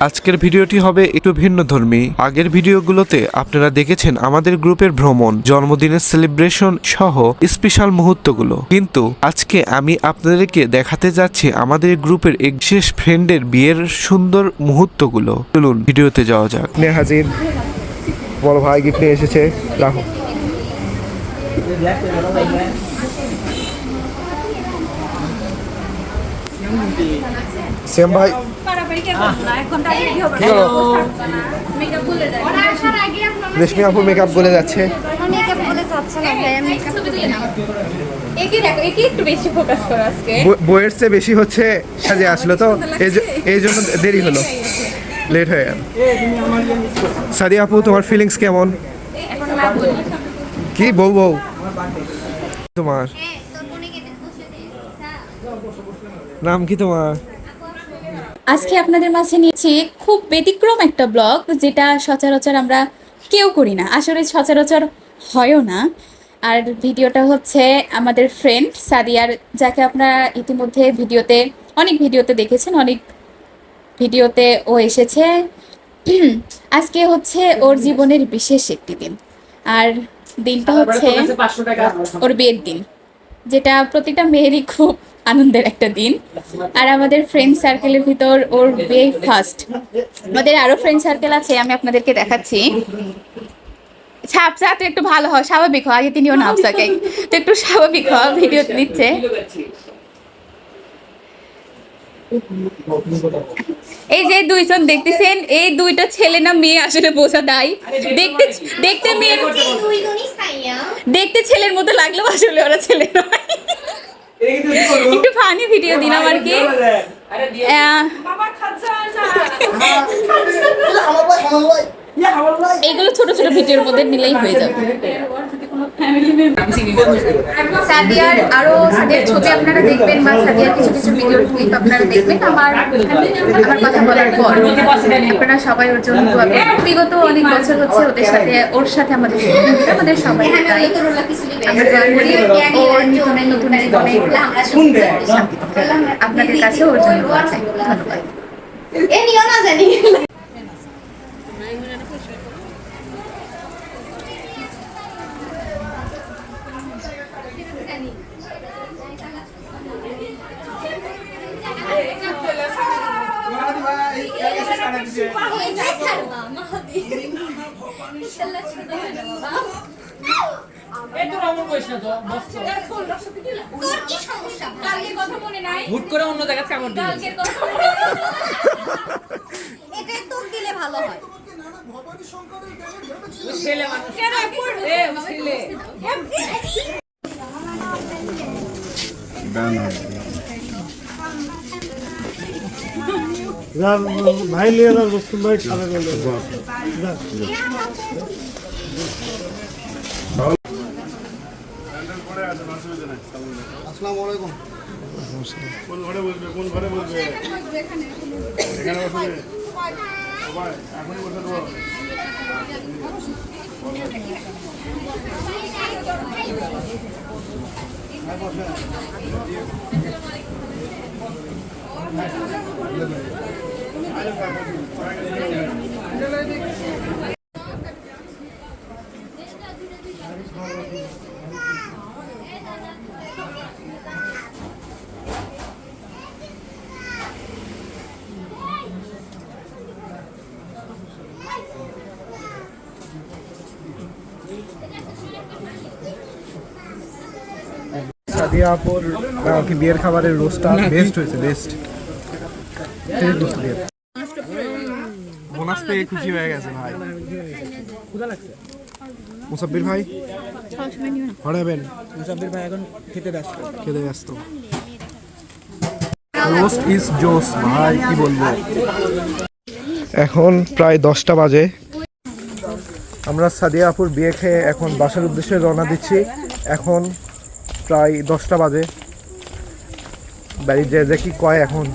আজকের ভিডিওটি হবে একটু ভিন্ন ধর্মী। আগের ভিডিওগুলোতে আপনারা দেখেছেন আমাদের গ্রুপের ভ্রমণ, জন্মদিনের সেলিব্রেশন সহ স্পেশাল মুহূর্তগুলো। কিন্তু আজকে আমি আপনাদেরকে দেখাতে যাচ্ছি আমাদের গ্রুপের এক বিশেষ ফ্রেন্ডের বিয়ের সুন্দর মুহূর্তগুলো। চলুন, ভিডিওতে যাওয়া যাক। হাজির বড় ভাই গিফট নিয়ে এসেছে। রাখো। সেম ভাই। রেশমি আপুর মেকআপ বলে যাচ্ছে। বইয়ের চেয়ে বেশি হচ্ছে সাজে আসলো তো এই এই জন্য দেরি হলো। লেট হয়ে গেল। সাদি আপু তোমার ফিলিংস কেমন? কি বউ বউ? তোমার। নাম কি তোমার? আজকে আপনাদের মাঝে নিয়েছি খুব ব্যতিক্রম একটা ব্লগ যেটা সচরাচর আমরা কেউ করি না। আসলে সচরাচর হয়ও না। আর ভিডিওটা হচ্ছে আমাদের ফ্রেন্ড সাদিয়ার যাকে আপনারা ইতিমধ্যে ভিডিওতে অনেক ভিডিওতে দেখেছেন অনেক ভিডিওতে ও এসেছে। আজকে হচ্ছে ওর জীবনের বিশেষ একটি দিন। আর দিনটা হচ্ছে ওর বিয়ের দিন যেটা প্রতিটা মেয়েরই খুব আনন্দের একটা দিন। আর আমাদের ফ্রেন্ড সার্কেলের ভিতর ওর বিয়ে ফার্স্ট আমাদের আরও ফ্রেন্ড সার্কেল আছে আমি আপনাদেরকে দেখাচ্ছি। ছাপসা তো একটু ভালো হয় স্বাভাবিক হয় আগে তিনিও নামসাকে তো একটু স্বাভাবিক হয় ভিডিও নিচ্ছে এই যে দুইজন দেখতেছেন এই দুইটা ছেলে না মেয়ে আসলে বোঝা দায়। দেখতে দেখতে মেয়ের দেখতে ছেলের মতো লাগলেও আসলে ওরা ছেলে নয়। একটু ফানি ভিডিও দিন আর কি এগুলো ছোট ছোট ভিডিওর মধ্যে নিলেই হয়ে যাবে। সাদিয়ার আরও সাদিয়ার ছবি আপনারা দেখবেন বা সাদিয়ার কিছু কিছু ভিডিও ক্লিপ আপনারা দেখবেন। আমার আমার কথা বলার পর আপনারা সবাই ওর জন্য বিগত অনেক বছর হচ্ছে ওদের সাথে ওর সাথে আমাদের আমাদের সবাই ওর নতুন নতুন জীবনে। আপনাদের কাছে ওর জন্য ধন্যবাদ। এ নিও না জানি তোর কি সমস্যা হুট করে অন্য জায়গায় কামড় দিল এটা তোর দিলে ভালো হয়। ছেলে মানুষ। এ ও ছেলে। যার ভাই নিয়ে যার রসুন ভাই খাবে বলে। কোন ঘরে বসবে কোন ঘরে বসবে? এখানে বসবে সবাই এখনই বসে দেবো। সাদিয়া আপুর কি বিয়ের খাবারের রোস্টটা বেস্ট হয়েছে বেস্ট বোনাস পেয়ে খুশি হয়ে গেছে ভাই। মুসাব্বির ভাই? হরাবেন। মুসাফির ভাই এখন খেতে ব্যস্ত। খেতে ব্যস্ত রোস্ট ইজ জোস ভাই, কি বলব? এখন প্রায় দশটা বাজে। আমরা সাদিয়া আপুর বিয়ে খেয়ে এখন বাসার উদ্দেশ্যে রওনা দিচ্ছি। এখন প্রায় দশটা বাজে। বাড়ির যে কি কয় এখন?